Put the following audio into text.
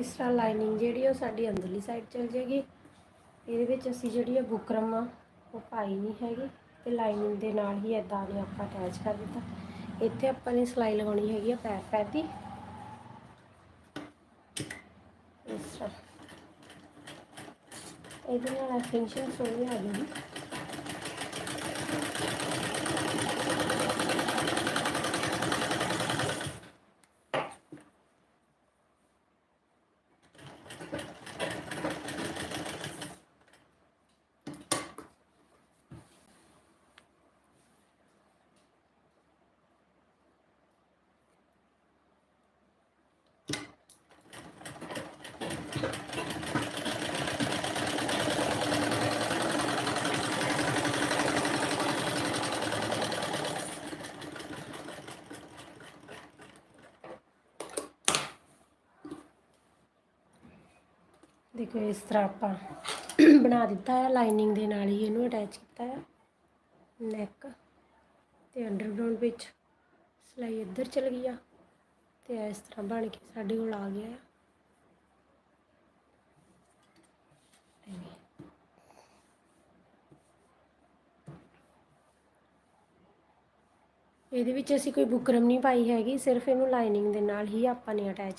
ਇਸ ਤਰ੍ਹਾਂ ਲਾਈਨਿੰਗ ਜਿਹੜੀ ਆ ਉਹ ਸਾਡੀ ਅੰਦਰਲੀ ਸਾਈਡ ਚਲ ਜਾਏਗੀ। ਇਹਦੇ ਵਿੱਚ ਅਸੀਂ ਜਿਹੜੀ ਆ ਬੁਕਰਮ ਆ, ਉਹ ਪਾਈ ਨਹੀਂ ਹੈਗੀ ਤੇ ਲਾਈਨਿੰਗ ਦੇ ਨਾਲ ਹੀ ਇਦਾਂ ਨੇ ਆਪਾਂ ਅਟੈਚ ਕਰ ਦਿੱਤਾ। ਇੱਥੇ ਆਪਾਂ ਨੇ ਸਿਲਾਈ ਲਗਾਉਣੀ ਹੈਗੀ ਆ ਪੈਰ ਪੈਰ ਦੀ ਇਸ ਤਰ੍ਹਾਂ। ਇਹਦੇ ਨਾਲ ਫਿਨਿਸ਼ਿੰਗ ਸੋਹਣੀ ਆ ਜਾਊਗੀ। ਦੇਖੋ ਇਸ ਤਰ੍ਹਾਂ ਆਪਾਂ ਬਣਾ ਦਿੱਤਾ ਹੈ ਲਾਈਨਿੰਗ ਦੇ ਨਾਲ ਹੀ ਇਹਨੂੰ ਅਟੈਚ ਕੀਤਾ ਹੈ। ਨੈਕ ਤੇ ਅੰਡਰਗਰਾਉਂਡ ਵਿੱਚ ਸਿਲਾਈ ਇੱਧਰ ਚਲ ਗਈ ਆ ਤੇ ਇਸ ਤਰ੍ਹਾਂ ਬਣ ਕੇ ਸਾਡੇ ਕੋਲ ਆ ਗਿਆ ਆ। ਇਹਦੇ ਵਿੱਚ ਅਸੀਂ ਕੋਈ ਬੁਕਰਮ ਨਹੀਂ ਪਾਈ ਹੈਗੀ, ਸਿਰਫ ਇਹਨੂੰ ਲਾਈਨਿੰਗ ਦੇ ਨਾਲ ਹੀ ਆਪਾਂ ਨੇ ਅਟੈਚ